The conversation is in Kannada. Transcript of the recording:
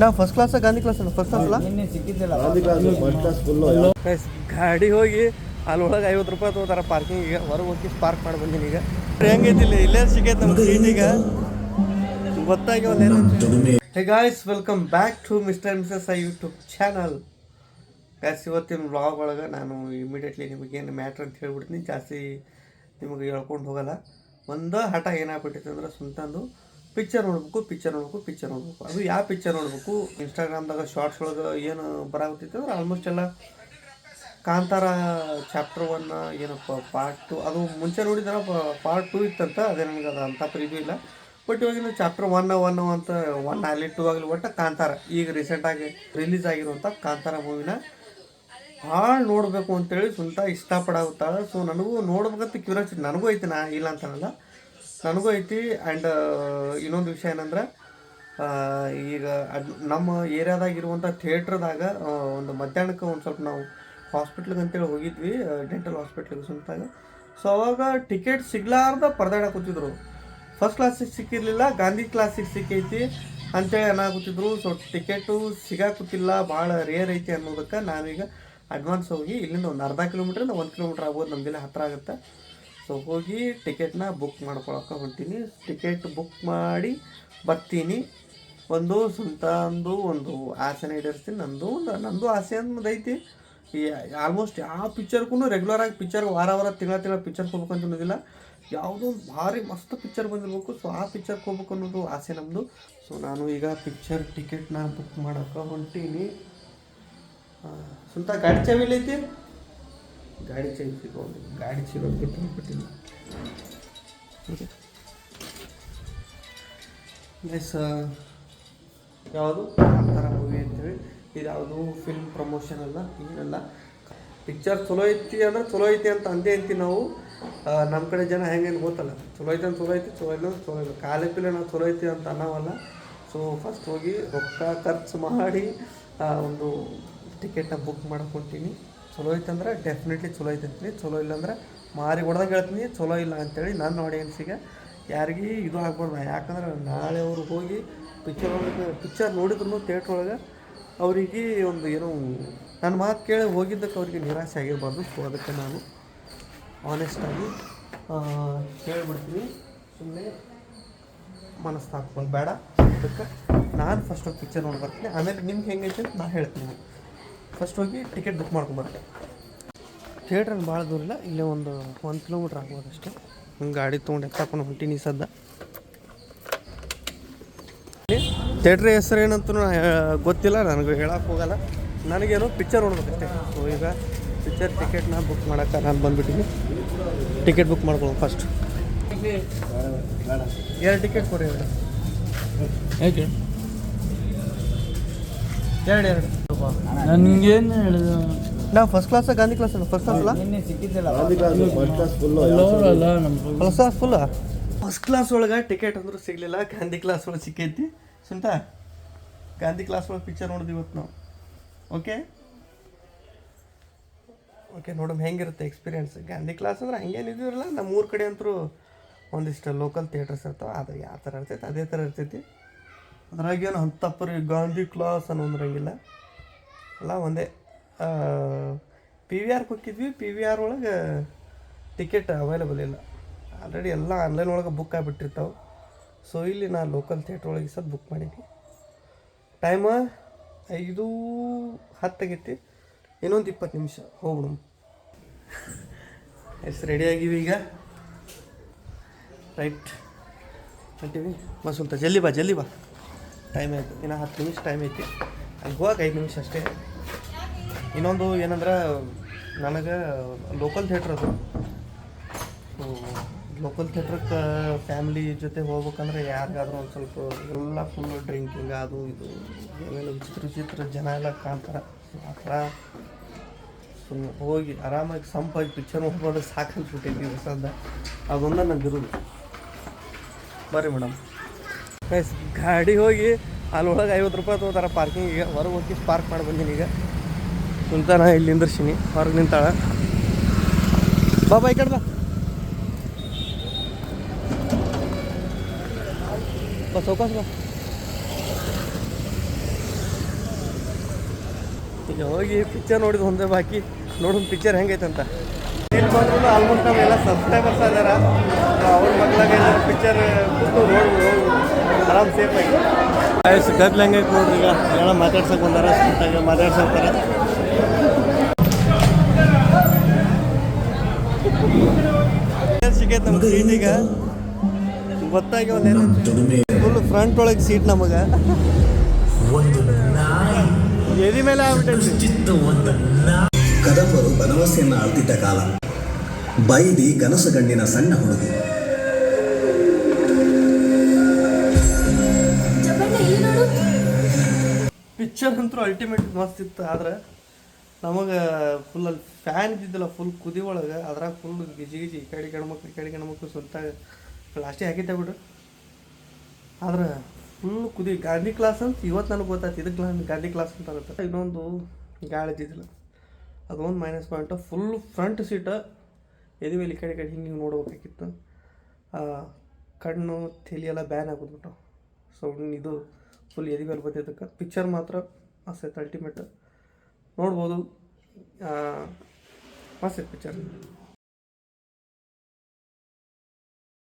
ನಾ first class Gandhi class first class ಅಲ್ಲ? ನಿನ್ನೆ Gandhi class first class full guys ಗಾಡಿ ಹೋಗಿ ಅಲ್ಲಿ ಒಳಗೆ ಐವತ್ತು ರೂಪಾಯಿ ತೊಗೋತಾರ ಪಾರ್ಕಿಂಗ್ ಈಗ. ಹೊರಗೆ ಹೋಗಿ ಪಾರ್ಕ್ ಮಾಡಿ ಬಂದೀನಿ ಈಗ. ಹೆಂಗೈತಿ ಇಲ್ಲಿ ಇಲ್ಲೇ ಸಿಗೈತೆ ನಮ್ಮ ಈಗ. ಗೊತ್ತಾಗಿ ಒಂದು hey guys welcome back to mister missus I YouTube channel guys ಇವತ್ತಿನ ವ್ಲಾಗ್ ಒಳಗೆ ನಾನು ಇಮಿಡಿಯೇಟ್ಲಿ ನಿಮಗೇನು ಮ್ಯಾಟ್ರ್ ಅಂತ ಹೇಳ್ಬಿಡ್ತೀನಿ. ಜಾಸ್ತಿ ನಿಮಗೆ ಹೇಳ್ಕೊಂಡು ಹೋಗಲ್ಲ. ಒಂದು ಹಠ ಏನಾಗ್ಬಿಟ್ಟಿತ್ತು ಅಂದ್ರೆ ಸುಂತಂದು ಪಿಕ್ಚರ್ ನೋಡ್ಬೇಕು ಪಿಕ್ಚರ್ ನೋಡ್ಬೇಕು ಪಿಕ್ಚರ್ ನೋಡ್ಬೇಕು. ಅದು ಯಾವ ಪಿಕ್ಚರ್ ನೋಡ್ಬೇಕು? ಇನ್ಸ್ಟಾಗ್ರಾಮ್ದಾಗ ಶಾರ್ಟ್ಸ್ ಒಳಗೆ ಏನು ಬರಾಗುತ್ತಿತ್ತು ಅಂದ್ರೆ ಆಲ್ಮೋಸ್ಟ್ ಎಲ್ಲ ಕಾಂತಾರ ಚಾಪ್ಟರ್ ಒನ್ ಏನಪ್ಪ ಪಾರ್ಟ್ ಟು ಅದು ಮುಂಚೆ ನೋಡಿದ್ರೆ ಪಾರ್ಟ್ ಟು ಇತ್ತಂತ, ಅದೇ ನನಗೆ ಅದು ಅಂಥ ಪ್ರಿವ್ಯೂ ಇಲ್ಲ. ಬಟ್ ಇವಾಗಿನ ಚಾಪ್ಟರ್ ಒನ್ ಒನ್ ಅಂತ ಒನ್ ಆಗಲಿ ಟೂ ಆಗಲಿ ಒಟ್ಟು ಕಾಂತಾರ. ಈಗ ರೀಸೆಂಟಾಗಿ ರಿಲೀಸ್ ಆಗಿರುವಂಥ ಕಾಂತಾರ ಮೂವಿನ ಭಾಳ ನೋಡಬೇಕು ಅಂತೇಳಿ ಸ್ವಂತ ಇಷ್ಟಪಡಾಗುತ್ತಾಳೆ ಸೊ ನನಗೂ ನೋಡ್ಬೇಕಂತ ಕ್ಯೂರಿಯಾಸಿಟಿ ನನಗೂ ಐತೆ ನಾ ಇಲ್ಲ ಅಂತನಲ್ಲ. ನನಗೂ ಐತಿ. ಆ್ಯಂಡ್ ಇನ್ನೊಂದು ವಿಷಯ ಏನಂದ್ರೆ ಈಗ ನಮ್ಮ ಏರಿಯಾದಾಗ ಇರುವಂಥ ಥಿಯೇಟ್ರದಾಗ ಒಂದು ಮಧ್ಯಾಹ್ನಕ್ಕೆ ಒಂದು ಸ್ವಲ್ಪ ನಾವು ಹಾಸ್ಪಿಟ್ಲಿಗೆ ಅಂತೇಳಿ ಹೋಗಿದ್ವಿ ಡೆಂಟಲ್ ಹಾಸ್ಪಿಟ್ಲಿಗೆ ಸುಂತಾಗ ಸೊ ಅವಾಗ ಟಿಕೆಟ್ ಸಿಗ್ಲಾರ್ದ ಪರದಾಡ ಕೂತಿದ್ರು. ಫಸ್ಟ್ ಕ್ಲಾಸಿಗೆ ಸಿಕ್ಕಿರಲಿಲ್ಲ, ಗಾಂಧಿ ಕ್ಲಾಸಿಗೆ ಸಿಕ್ಕೈತಿ ಅಂತೇಳಿ ಏನಾಗುತ್ತಿದ್ರು ಸೊ ಟಿಕೆಟು ಸಿಗಾಕುತ್ತಿಲ್ಲ ಭಾಳ ರೇರ್ ಐತಿ ಅನ್ನೋದಕ್ಕೆ ನಾವೀಗ ಅಡ್ವಾನ್ಸ್ ಹೋಗಿ ಇಲ್ಲಿಂದ ಒಂದು ಅರ್ಧ ಕಿಲೋಮೀಟ್ರಿಂದ ಒಂದು ಕಿಲೋಮೀಟ್ರ್ ಆಗ್ಬೋದು, ನಮಗೆಲ್ಲ ಹತ್ತಿರ ಆಗುತ್ತೆ. ಸೊ ಹೋಗಿ ಟಿಕೆಟ್ನ ಬುಕ್ ಮಾಡ್ಕೊಳಕ್ಕೆ ಹೊಂಟೀನಿ. ಟಿಕೆಟ್ ಬುಕ್ ಮಾಡಿ ಬರ್ತೀನಿ. ಒಂದು ಸ್ವಂತ ಒಂದು ಒಂದು ಆಸೆನ ಈಡೇರಿಸ್ತೀನಿ. ನಂದು ನಂದು ಆಸೆ ಅಂದೈತಿ ಈ ಆಲ್ಮೋಸ್ಟ್ ಯಾವ ಪಿಕ್ಚರ್ಗೂ ರೆಗ್ಯುಲರ್ ಆಗಿ ಪಿಕ್ಚರ್ ವಾರ ವಾರ, ತಿಂಗಳ ತಿಂಗಳ ಪಿಕ್ಚರ್ಗೆ ಹೋಗ್ಬೇಕು ಅಂತ ಅನ್ನೋದಿಲ್ಲ. ಯಾವುದೋ ಭಾರಿ ಮಸ್ತ್ ಪಿಕ್ಚರ್ ಬಂದಿರ್ಬೇಕು. ಸೊ ಆ ಪಿಕ್ಚರ್ಗೆ ಹೋಗ್ಬೇಕು ಅನ್ನೋದು ಆಸೆ ನಮ್ಮದು ಸೊ ನಾನು ಈಗ ಪಿಕ್ಚರ್ ಟಿಕೆಟ್ನ ಬುಕ್ ಮಾಡೋಕೆ ಹೊಂಟೀನಿ. ಸ್ವಂತ ಗಾಡಿ ಚಾವಿಲ್ಲೈತಿ ಗಾಡಿ ಸಿಗೋದು ಗಾಡಿ ಸಿಗೋದು ಗೊತ್ತಾಗ್ಬಿಟ್ಟಿಲ್ಲ ಬಿಟ್ಟಿಲ್ಲ. ಎಸ್ ಯಾವುದು? ಕಾಂತಾರ ಮೂವಿ ಅಂತೇಳಿ ಇದು ಯಾವುದು? ಫಿಲ್ಮ್ ಪ್ರಮೋಷನ್ ಅಲ್ಲ ಏನಲ್ಲ ಪಿಕ್ಚರ್ ಚಲೋ ಐತಿ ಅಂದ್ರೆ ಚಲೋ ಐತಿ ಅಂತ ಅಂದೇ ಅಂತೀವಿ ನಾವು. ನಮ್ಮ ಕಡೆ ಜನ ಹೆಂಗೇನು ಗೊತ್ತಲ್ಲ. ಚಲೋ ಐತೆ ಅಂತ ಚಲೋ ಐತಿ, ಚಲೋ ಇಲ್ಲ ಚಲೋ ಇಲ್ಲ. ಕಾಲೇ ಪಿಲ್ಲೆ ನಾವು ಚಲೋ ಐತಿ ಅಂತ ಅನ್ನೋವಲ್ಲ. ಸೊ ಫಸ್ಟ್ ಹೋಗಿ ರೊಕ್ಕ ಖರ್ಚು ಮಾಡಿ ಒಂದು ಟಿಕೆಟ್ನ ಬುಕ್ ಮಾಡಕ್ಕೆ ಹೊಂಟೀನಿ ಚಲೋ ಐತಂದ್ರೆ ಡೆಫಿನೆಟ್ಲಿ ಚಲೋ ಐತೆ ಅಂತೀನಿ. ಚಲೋ ಇಲ್ಲ ಅಂದ್ರೆ ಮಾರಿ ಹೊಡೆದಂಗೆ ಹೇಳ್ತೀನಿ. ಚಲೋ ಇಲ್ಲ ಅಂತೇಳಿ ನನ್ನ ಆಡಿಯನ್ಸಿಗೆ ಯಾರಿಗೆ ಇದು ಆಗ್ಬಾರ್ದು. ಯಾಕಂದ್ರೆ ನಾಳೆ ಅವರು ಹೋಗಿ ಪಿಕ್ಚರ್ ಪಿಕ್ಚರ್ ನೋಡಿದ್ರು ಥಿಯೇಟ್ರ್ ಒಳಗೆ ಅವರಿಗೆ ಒಂದು ಏನೋ ನನ್ನ ಮಾತು ಕೇಳಿ ಹೋಗಿದ್ದಕ್ಕೆ ಅವರಿಗೆ ನಿರಾಸೆ ಆಗಿರ್ಬಾರ್ದು. ಸೊ ಅದಕ್ಕೆ ನಾನು ಆನೆಸ್ಟಾಗಿ ಹೇಳ್ಬಿಡ್ತೀನಿ. ಸುಮ್ಮನೆ ಮನಸ್ಸು ಬೇಡ. ಅದಕ್ಕೆ ನಾನು ಫಸ್ಟ್ ಪಿಕ್ಚರ್ ನೋಡಿ ಬರ್ತೀನಿ ಆಮೇಲೆ ನಿಮ್ಗೆ ಹೆಂಗೈತೆ ಅಂತ ನಾನು ಹೇಳ್ತೀನಿ. ಫಸ್ಟ್ ಹೋಗಿ ಟಿಕೆಟ್ ಬುಕ್ ಮಾಡ್ಕೊಂಬರ್ತೀವಿ ಥಿಯೇಟ್ರಲ್ಲಿ ಭಾಳ ದೂರ ಇಲ್ಲ ಇಲ್ಲೇ ಒಂದು ಒಂದು ಕಿಲೋಮೀಟ್ರ್ ಆಗ್ಬೋದು ಅಷ್ಟೇ. ಹಂಗೆ ಗಾಡಿ ತೊಗೊಂಡು ಎತ್ತಾಕೊಂಡು ಹೊಂಟೀನಿ ಸದ್ದ ಥಿಯೇಟ್ರ್ ಹೆಸರು ಏನಂತ ಗೊತ್ತಿಲ್ಲ ನನಗೆ ಹೇಳಕ್ಕೆ ಹೋಗಲ್ಲ. ನನಗೇನು ಪಿಕ್ಚರ್ ನೋಡ್ಬೇಕಷ್ಟೇ ಸೊ ಈಗ ಪಿಕ್ಚರ್ ಟಿಕೆಟ್ನ ಬುಕ್ ಮಾಡೋಕೆ ನಾನು ಬಂದುಬಿಟ್ಟಿನಿ. ಟಿಕೆಟ್ ಬುಕ್ ಮಾಡ್ಕೊಳ್ಳೋ ಫಸ್ಟ್ ಎರಡು ಟಿಕೆಟ್ ಕೊಡಿ ಹೇಳಿ ಎರಡು ಎರಡು ನನ್ಗೇನು ಹೇಳಿದ ನಾವು first class Gandhi class first class ಅಲ್ಲ? ಗಾಂಧಿ ಕ್ಲಾಸ್ ಫಸ್ಟ್ ಕ್ಲಾಸ್ ಅಲ್ಲ ನಮ್ಮ ಫುಲ್ ಫಸ್ಟ್ ಕ್ಲಾಸ್ ಒಳಗೆ ಟಿಕೆಟ್ ಅಂದ್ರೂ ಸಿಗಲಿಲ್ಲ ಗಾಂಧಿ ಕ್ಲಾಸ್ ಒಳಗೆ ಸಿಕ್ಕೈತಿ. ಸುಂತ ಗಾಂಧಿ ಕ್ಲಾಸ್ ಒಳಗೆ ಪಿಕ್ಚರ್ ನೋಡಿದ್ವಿ ಇವತ್ತು ನಾವು. ಓಕೆ ಓಕೆ ನೋಡಮ್ ಹೆಂಗಿರುತ್ತೆ ಎಕ್ಸ್ಪೀರಿಯನ್ಸ್ ಗಾಂಧಿ ಕ್ಲಾಸ್ ಅಂದ್ರೆ ಹಂಗೇನು ಇದಿರಲ್ಲ ನಮ್ಮ ಊರ ಕಡೆ ಅಂತೂ ಒಂದಿಷ್ಟು ಲೋಕಲ್ ಥಿಯೇಟರ್ಸ್ ಇರ್ತಾವೆ ಅದು ಯಾವ ಥರ ಇರ್ತೈತೆ ಅದೇ ಥರ ಇರ್ತೈತಿ. ಅದ್ರಾಗೇನು ಅಂತಪ್ಪರಿ ಗಾಂಧಿ ಕ್ಲಾಸ್ ಅನ್ನೋದ್ರಂಗಿಲ್ಲ. ಎಲ್ಲ ಒಂದೇ. ಪಿ ವಿ ಆರ್ಗೆ ಹೋಗಿದ್ವಿ. ಪಿ ವಿ ಆರ್ ಒಳಗೆ ಟಿಕೆಟ್ ಅವೈಲೇಬಲ್ ಇಲ್ಲ. ಆಲ್ರೆಡಿ ಎಲ್ಲ ಆನ್ಲೈನ್ ಒಳಗೆ ಬುಕ್ ಆಗಿಬಿಟ್ಟಿರ್ತಾವೆ. ಸೊ ಇಲ್ಲಿ ನಾನು ಲೋಕಲ್ ಥಿಯೇಟ್ರ್ ಒಳಗೆ ಸದ್ ಬುಕ್ ಮಾಡೀನಿ ಟೈಮ ಐದು ಹತ್ತಾಗೈತಿ ಇನ್ನೊಂದು ಇಪ್ಪತ್ತು ನಿಮಿಷ. ಹೋಗ್ಬಿಡು. ಎಸ್ ರೆಡಿ ಆಗಿವಿ ಈಗ? ರೈಟ್ ಹೊಂಟೀವಿ. ಮಸುಂತ ಜಲ್ದಿ ಬಾ ಜಲ್ದಿ ಬಾ. ಟೈಮ್ ಆಯಿತು. ಇನ್ನು ಹತ್ತು ನಿಮಿಷ ಟೈಮ್ ಐತಿ. ಅಲ್ಲಿ ಹೋಗಕ್ಕೆ ಐದು ನಿಮಿಷ ಅಷ್ಟೇ. ಇನ್ನೊಂದು ಏನಂದ್ರೆ, ನನಗೆ ಲೋಕಲ್ ಥಿಯೇಟ್ರ್ ಅದು. ಲೋಕಲ್ ಥಿಯೇಟ್ರಕ್ಕೆ ಫ್ಯಾಮ್ಲಿ ಜೊತೆ ಹೋಗ್ಬೇಕಂದ್ರೆ ಯಾರಿಗಾದ್ರೂ ಒಂದು ಸ್ವಲ್ಪ ಎಲ್ಲ ಫುಲ್ ಡ್ರಿಂಕಿಂಗ್ ಅದು ಇದು ಆಮೇಲೆ ವಿಚಿತ್ರ ವಿಚಿತ್ರ ಜನ ಎಲ್ಲ ಕಾಣ್ತಾರೆ. ಆ ಥರ ಸುಮ್ಮನೆ ಹೋಗಿ ಆರಾಮಾಗಿ ಸಂಪಾಗಿ ಪಿಕ್ಚರ್ ನೋಡ್ಬೋದು ಸಾಕನ್ಸ್ಬಿಟ್ಟೈತಿ ಹೊಸದ ಅದೊಂದ ಇರೋದು ಬರ್ರಿ ಮೇಡಮ್ ಗೈಸ್ ಗಾಡಿ ಹೋಗಿ ಅಲ್ಲೊಳಗೆ ಐವತ್ತು ರೂಪಾಯಿ ತೊಗೋತಾರೆ ಪಾರ್ಕಿಂಗಿಗೆ ಹೊರಗೆ ಹೋಗಿ ಪಾರ್ಕ್ ಮಾಡಿ ಬಂದೀನಿ ಈಗ. ಕುಂತಾನ ಇಲ್ಲಿ ನಿಂದಿರ್ಸೀನಿ. ಹೊರಗೆ ನಿಂತಾಳ. ಬಾ ಬಾ, ಈ ಕಡೆ ಬಾ. ಬಾ ಬಾ. ಈಗ ಹೋಗಿ ಪಿಕ್ಚರ್ ನೋಡಿದ ಒಂದೇ ಬಾಕಿ. ನೋಡೋಣ ಪಿಕ್ಚರ್ ಹೆಂಗೈತೆ ಅಂತ ಇಲ್ಲಿ ಬಂದ್ರು ಆಲ್ಮೋಸ್ಟ್ ನಾವೆಲ್ಲ ಸಬ್ಸ್ಕ್ರೈಬರ್ಸ್ ಆದಾರ ಅವ್ರ ಮಕ್ಕಳಾಗ ಪಿಕ್ಚರ್ ಕೂತು ನೋಡಿ ಆರಾಮ್ ಸೇಫ್ ಆಗಿ. ಆಯ್ತು ಗದ್ಲ ಲ್ಯಾಂಗ್ವೇಜ್ ನೋಡ್ರಿ ಈಗ. ಎಲ್ಲ ಮಾತಾಡ್ಸಕ್ಕೆ ಬಂದಾರ ಸ್ಟಾಗಿ ಮಾತಾಡ್ಸಕ್ತಾರ. ಸಿಗೈತೆ ನಮ್ಗೆ ಸೀಟ್ ಈಗ? ಗೊತ್ತಾಗಿ ಒಂದೇನು ಫುಲ್ ಫ್ರಂಟ್ ಒಳಗೆ ಸೀಟ್ ನಮಗೆ. ಎದಿ ಮೇಲೆ ಆಗ್ಬಿಟ್ಟೈತಿ. ಕದಂಬರು ಬನವಸೆಯನ್ನು ಆಳ್ತಿದ್ದ ಕಾಲ. ಬೈದಿ ಗನಸಗಣ್ಣಿನ ಸಣ್ಣ ಹುಡುಗಿ. ಪಿಕ್ಚರ್ ಅಂತೂ ಅಲ್ಟಿಮೇಟ್ ಮಸ್ತ್ ಇತ್ತು ಆದ್ರೆ ನಮಗೆ ಫುಲ್ ಅಲ್ಲಿ ಫ್ಯಾನ್ ಇದ್ದಿದ್ದಿಲ್ಲ ಫುಲ್ ಕುದಿ ಒಳಗೆ. ಅದ್ರಾಗ ಫುಲ್ ಗಿಜಿ ಗಿಜಿ ಈ ಕಡೆ ಗಂಡ್ಮಕ್ಳು ಈ ಕಡೆ ಗಂಡ್ಮಕ್ಳು ಸ್ವಂತ ಲಾಸ್ಟಿಗೆ ಹಾಕಿದ್ದೆ ಬಿಡು. ಆದ್ರೆ ಫುಲ್ ಕುದಿ. ಗಾಂಧಿ ಕ್ಲಾಸ್ ಅಂತ ಇವತ್ತು ನನಗೆ ಗೊತ್ತಾಯ್ತು ಇದಕ್ಕೆ ನಾನು ಗಾಂಧಿ ಕ್ಲಾಸ್ ಅಂತ ಆಗುತ್ತೆ. ಇನ್ನೊಂದು ಗಾಳಿ ಇದ್ದಿದ್ದಿಲ್ಲ. ಅದೊಂದು minus point full front seat ಎದೆ ಮೇಲೆ ಈ ಕಡೆ ಕಡೆ ಹಿಂಗೆ ಹಿಂಗೆ ನೋಡ್ಬೇಕಾಗಿತ್ತು. ಕಣ್ಣು, ತಲೆ ಎಲ್ಲ ಬ್ಯಾನ್ ಆಗೋದ್ಬಿಟ್ಟು ಸೊ ಇದು ಫುಲ್ ಎದೆ ಮೇಲೆ ಬಂದಿದ್ದಕ್ಕೆ ಪಿಕ್ಚರ್ ಮಾತ್ರ ಮಸ್ತ್ ಅಲ್ಟಿಮೇಟ್ ನೋಡ್ಬೋದು. ಮಸ್ತ್ ಪಿಕ್ಚರ್